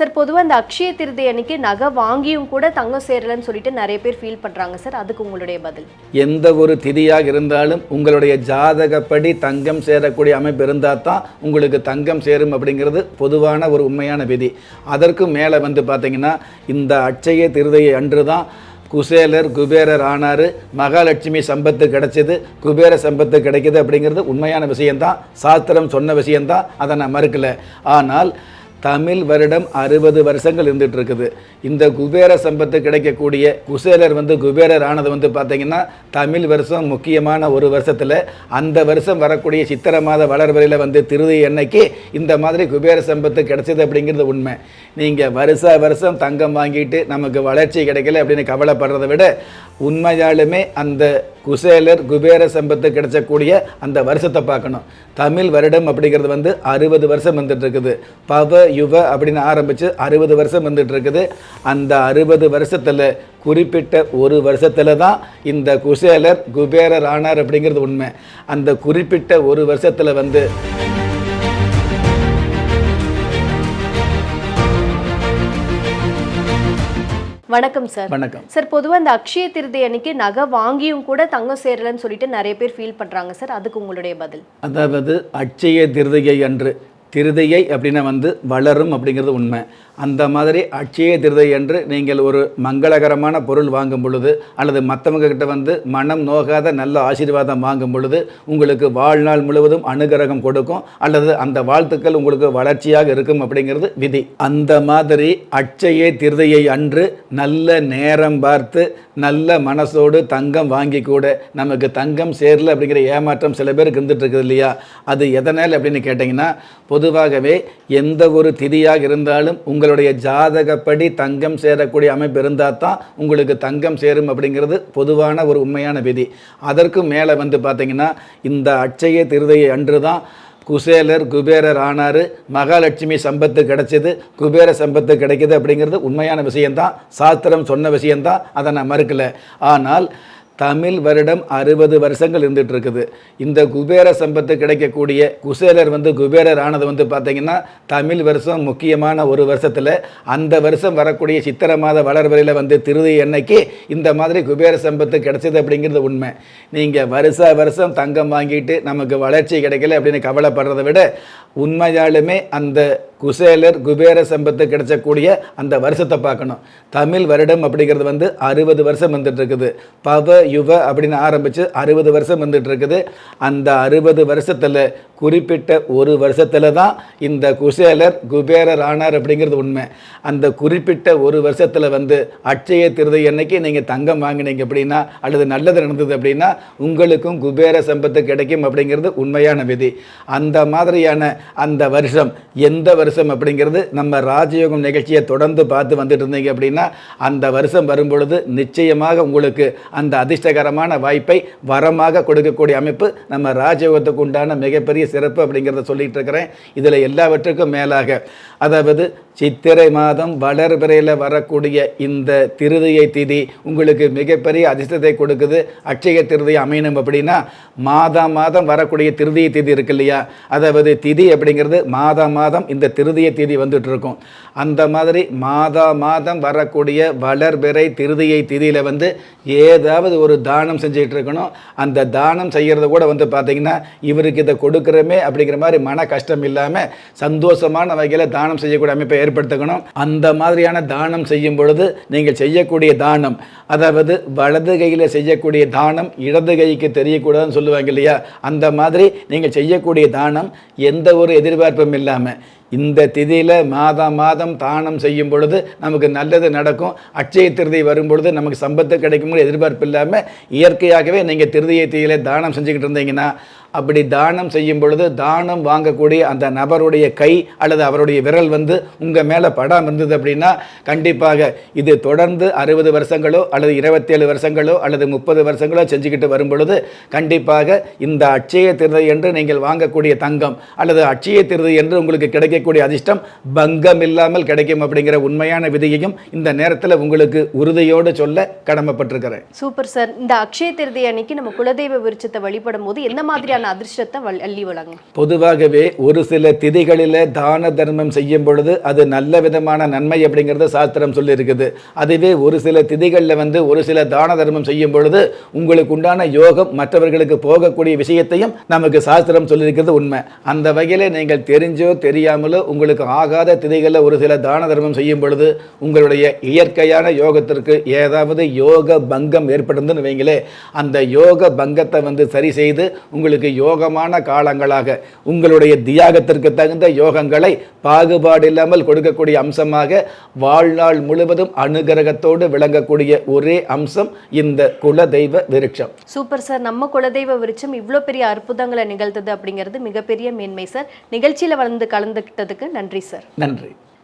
Sir பொதுவாக இந்த அக்ஷய திருதி அன்னைக்கு நகை வாங்கியும் கூட தங்கம் சேரலன்னு சொல்லிட்டு நிறைய பேர் ஃபீல் பண்ணுறாங்க சார். அதுக்கு உங்களுடைய பதில்? எந்த ஒரு திதியாக இருந்தாலும் உங்களுடைய ஜாதகப்படி தங்கம் சேரக்கூடிய அமைப்பு இருந்தால் தான் உங்களுக்கு தங்கம் சேரும் அப்படிங்கிறது பொதுவான ஒரு உண்மையான விதி. அதற்கும் மேலே வந்து பார்த்தீங்கன்னா இந்த அட்சய திருதையை அன்று தான் குசேலர் குபேரர் ஆனார். மகாலட்சுமி சம்பத்து கிடைச்சது குபேர சம்பத்து கிடைக்கிது அப்படிங்கிறது உண்மையான விஷயந்தான் சாஸ்திரம் சொன்ன விஷயந்தான் அதை நான் மறுக்கலை. ஆனால் தமிழ் வருடம் அறுபது வருஷங்கள் இருந்துகிட்டு இருக்குது இந்த குபேர சம்பத்து கிடைக்கக்கூடிய குசேலர் வந்து குபேரர் ஆனது வந்து பார்த்தீங்கன்னா தமிழ் வருஷம் முக்கியமான ஒரு வருஷத்தில் அந்த வருஷம் வரக்கூடிய சித்திரை மாத வளர்வரையில் வந்து திருதி அன்னைக்கு இந்த மாதிரி குபேர சம்பத்து கிடைச்சது அப்படிங்கிறது உண்மை. நீங்கள் வருஷ வருஷம் தங்கம் வாங்கிட்டு நமக்கு வளர்ச்சி கிடைக்கல அப்படின்னு கவலைப்படுறதை விட உண்மையாலுமே அந்த குசேலர் குபேர சம்பத்து கிடைச்சக்கூடிய அந்த வருஷத்தை பார்க்கணும். தமிழ் வருடம் அப்படிங்கிறது வந்து அறுபது வருஷம் வந்துட்டு இருக்குது பவ யுவ அப்படின்னு ஆரம்பித்து அறுபது வருஷம் வந்துட்டு இருக்குது அந்த அறுபது வருஷத்தில் குறிப்பிட்ட ஒரு வருஷத்தில் தான் இந்த குசேலர் குபேரர் ஆனார் அப்படிங்கிறது உண்மை. அந்த குறிப்பிட்ட ஒரு வருஷத்தில் வந்து வணக்கம் சார் வணக்கம். சார் பொதுவாக இந்த அக்ஷய திருதி அன்னைக்கு நகை வாங்கியும் கூட தங்கம் சேரலன்னு சொல்லிட்டு நிறைய பேர் ஃபீல் பண்றாங்க சார் அதுக்கு உங்களுடைய பதில். அதாவது அட்சய திருதிகை அன்று திருதையை அப்படின்னா வந்து வளரும் அப்படிங்கிறது உண்மை. அந்த மாதிரி அட்சய திருதை என்று நீங்கள் ஒரு மங்களகரமான பொருள் வாங்கும் பொழுது அல்லது மற்றவங்க கிட்ட வந்து மனம் நோகாத நல்ல ஆசீர்வாதம் வாங்கும் பொழுது உங்களுக்கு வாழ்நாள் முழுவதும் அனுகிரகம் கொடுக்கும் அல்லது அந்த வாழ்த்துக்கள் உங்களுக்கு வளர்ச்சியாக இருக்கும் அப்படிங்கிறது விதி. அந்த மாதிரி அட்சய திருதையை அன்று நல்ல நேரம் பார்த்து நல்ல மனசோடு தங்கம் வாங்கி கூட நமக்கு தங்கம் சேரல அப்படிங்கிற ஏமாற்றம் சில பேருக்கு இருந்துட்டு இருக்குது இல்லையா? அது எதனால் அப்படின்னு கேட்டிங்கன்னா பொதுவாகவே எந்த ஒரு திதியாக இருந்தாலும் உங்கள் உங்களுடைய ஜாதகப்படி தங்கம் சேரக்கூடிய அமைப்பு இருந்தால் தான் உங்களுக்கு தங்கம் சேரும் அப்படிங்கிறது பொதுவான ஒரு உண்மையான விதி. அதற்கும் மேலே வந்து பார்த்தீங்கன்னா இந்த அச்சய திருதையை அன்று தான் குசேலர் குபேரர் ஆனார் மகாலட்சுமி சம்பத்து கிடைச்சது குபேர சம்பத்து கிடைக்கிது அப்படிங்கிறது உண்மையான விஷயந்தான் சாஸ்திரம் சொன்ன விஷயந்தான் அதை நான் மறுக்கலை. ஆனால் தமிழ் வருடம் அறுபது வருஷங்கள் இருந்துட்டு இருக்குது இந்த குபேர சம்பத்து கிடைக்கக்கூடிய குசேலர் வந்து குபேரர் ஆனது வந்து பார்த்தீங்கன்னா தமிழ் வருஷம் முக்கியமான ஒரு வருஷத்தில் அந்த வருஷம் வரக்கூடிய சித்திரை மாத வளர்வரையில் வந்து திருதி அன்னைக்கு இந்த மாதிரி குபேர சம்பத்து கிடைச்சது அப்படிங்கிறது உண்மை. நீங்கள் வருஷ வருஷம் தங்கம் வாங்கிட்டு நமக்கு வளர்ச்சி கிடைக்கல அப்படின்னு கவலைப்படுறதை விட உண்மையாலுமே அந்த குசேலர் குபேர சம்பத்து கிடைச்சக்கூடிய அந்த வருஷத்தை பார்க்கணும். தமிழ் வருடம் அப்படிங்கிறது வந்து அறுபது வருஷம் வந்துட்டு இருக்குது பவ யுவ அப்படின்னு ஆரம்பித்து அறுபது வருஷம் வந்துட்டு இருக்குது அந்த அறுபது வருஷத்தில் குறிப்பிட்ட ஒரு வருஷத்தில் தான் இந்த குசேலர் குபேரர் ஆனார் அப்படிங்கிறது உண்மை. அந்த குறிப்பிட்ட ஒரு வருஷத்தில் வந்து அட்சய திருதை அன்னைக்கு நீங்கள் தங்கம் வாங்கினீங்க அப்படின்னா அல்லது நல்லது நடந்தது அப்படின்னா உங்களுக்கும் குபேர சம்பத்து கிடைக்கும் அப்படிங்கிறது உண்மையான விதி. அந்த மாதிரியான அந்த வருஷம். எந்த வருஷம் அப்படிங்கிறது நம்ம ராஜயோகம் நிகழ்ச்சியை தொடர்ந்து பார்த்து வந்துட்டு இருந்தீங்க அப்படின்னா அந்த வருஷம் வரும்பொழுது நிச்சயமாக உங்களுக்கு அந்த அதிர்ஷ்டகரமான வாய்ப்பை வரமாக கொடுக்கக்கூடிய அமைப்பு நம்ம ராஜயோகத்துக்கு உண்டான மிகப்பெரிய சிறப்பு அப்படிங்கிறத சொல்லிட்டு இருக்கிறேன். இதில் எல்லாவற்றுக்கும் மேலாக அதாவது சித்திரை மாதம் வளர்பிறையில் வரக்கூடிய இந்த திருதியை திதி உங்களுக்கு மிகப்பெரிய அதிர்ஷ்டத்தை கொடுக்குது. அட்சய திருதி அமையணும் அப்படின்னா மாதம் மாதம் வரக்கூடிய திருதியை திதி இருக்கு இல்லையா? அதாவது திதி அப்படிங்கிறது மாதம் மாதம் இந்த திருதிய தேதி வந்துட்டு இருக்கும் அந்த மாதிரி மாதா மாதம் வரக்கூடிய வளர்பிறை திருதியை திதியில் வந்து ஏதாவது ஒரு தானம் செஞ்சுட்டு இருக்கணும் அந்த தானம் செய்கிறது கூட வந்து பார்த்திங்கன்னா இவருக்கு இதை கொடுக்குறமே அப்படிங்கிற மாதிரி மன கஷ்டம் இல்லாமல் சந்தோஷமான வகையில் தானம் செய்யக்கூடிய அமைப்பை ஏற்படுத்திக்கணும். அந்த மாதிரியான தானம் செய்யும் பொழுது நீங்கள் செய்யக்கூடிய தானம் அதாவது வலது கையில் செய்யக்கூடிய தானம் இடது கைக்கு தெரியக்கூடாதுன்னு சொல்லுவாங்க இல்லையா? அந்த மாதிரி நீங்கள் செய்யக்கூடிய தானம் எந்த ஒரு எதிர்பார்ப்பும் இல்லாமல் இந்த திதியில் மாதம் மாதம் தானம் செய்யும் பொழுது நமக்கு நல்லது நடக்கும். அட்சய திருதி வரும் பொழுது நமக்கு சம்பத்து கிடைக்கும் எதிர்பார்ப்பு இல்லாமல் இயற்கையாகவே நீங்கள் திருதியை தீயில தானம் செஞ்சுக்கிட்டு இருந்தீங்கன்னா அப்படி தானம் செய்யும் பொழுது தானம் வாங்கக்கூடிய அந்த நபருடைய கை அல்லது அவருடைய விரல் வந்து உங்கள் மேலே படாம இருந்தது அப்படின்னா கண்டிப்பாக இது தொடர்ந்து அறுபது வருஷங்களோ அல்லது இருபத்தேழு வருஷங்களோ அல்லது முப்பது வருஷங்களோ செஞ்சுக்கிட்டு வரும் பொழுது கண்டிப்பாக இந்த அட்சய திருதை என்று நீங்கள் வாங்கக்கூடிய தங்கம் அல்லது அட்சய திருதை என்று உங்களுக்கு கிடைக்கக்கூடிய அதிர்ஷ்டம் பங்கம் இல்லாமல் கிடைக்கும் அப்படிங்கிற உண்மையான விதியையும் இந்த நேரத்தில் உங்களுக்கு உறுதியோடு சொல்ல கடமைப்பட்டிருக்கிறேன். Super sir. இந்த அக்ஷய திருதி அன்னைக்கு நம்ம குலதெய்வ விருச்சத்தை வழிபடும் போது எந்த மாதிரியான அதுக்கான அதிர்ஷ்டத்தை அள்ளி வழங்கும் பொதுவாகவே ஒரு சில திதிகளில் தான தர்மம் செய்யும் பொழுது அது நல்ல விதமான நன்மை அப்படிங்கிறத சாஸ்திரம் சொல்லியிருக்குது அதுவே ஒரு சில திதிகளில் வந்து ஒரு சில தான தர்மம் செய்யும் பொழுது உங்களுக்கு உண்டான யோகம் மற்றவர்களுக்கு போகக்கூடிய விஷயத்தையும் நமக்கு சாஸ்திரம் சொல்லியிருக்கிறது உண்மை. அந்த வகையில் நீங்கள் தெரிஞ்சோ தெரியாமலோ உங்களுக்கு ஆகாத திதிகளில் ஒரு சில தான தர்மம் செய்யும் பொழுது உங்களுடைய இயற்கையான யோகத்திற்கு ஏதாவது யோக பங்கம் ஏற்படுதுன்னு வைங்களே அந்த யோக பங்கத்தை வந்து சரி செய்து உங்களுக்கு யோகமான காலங்களாக உங்களுடைய தியாகத்திற்கு தகுந்த யோகங்களை பாகுபாடு இல்லாமல் கொடுக்கக்கூடிய அம்சமாக வாழ்நாள் முழுவதும் அனுகிரகத்தோடு விளங்கக்கூடிய ஒரே அம்சம் இந்த குலதெய்வ விருட்சம். சூப்பர் சார் நம்ம குலதெய்வ விருட்சம் இவ்வளோ பெரிய அற்புதங்களை நிகழ்த்தது அப்படிங்கிறது மிகப்பெரிய மேன்மை சார் நிகழ்ச்சியில் வந்து கலந்துக்கிட்டதுக்கு நன்றி சார் நன்றி.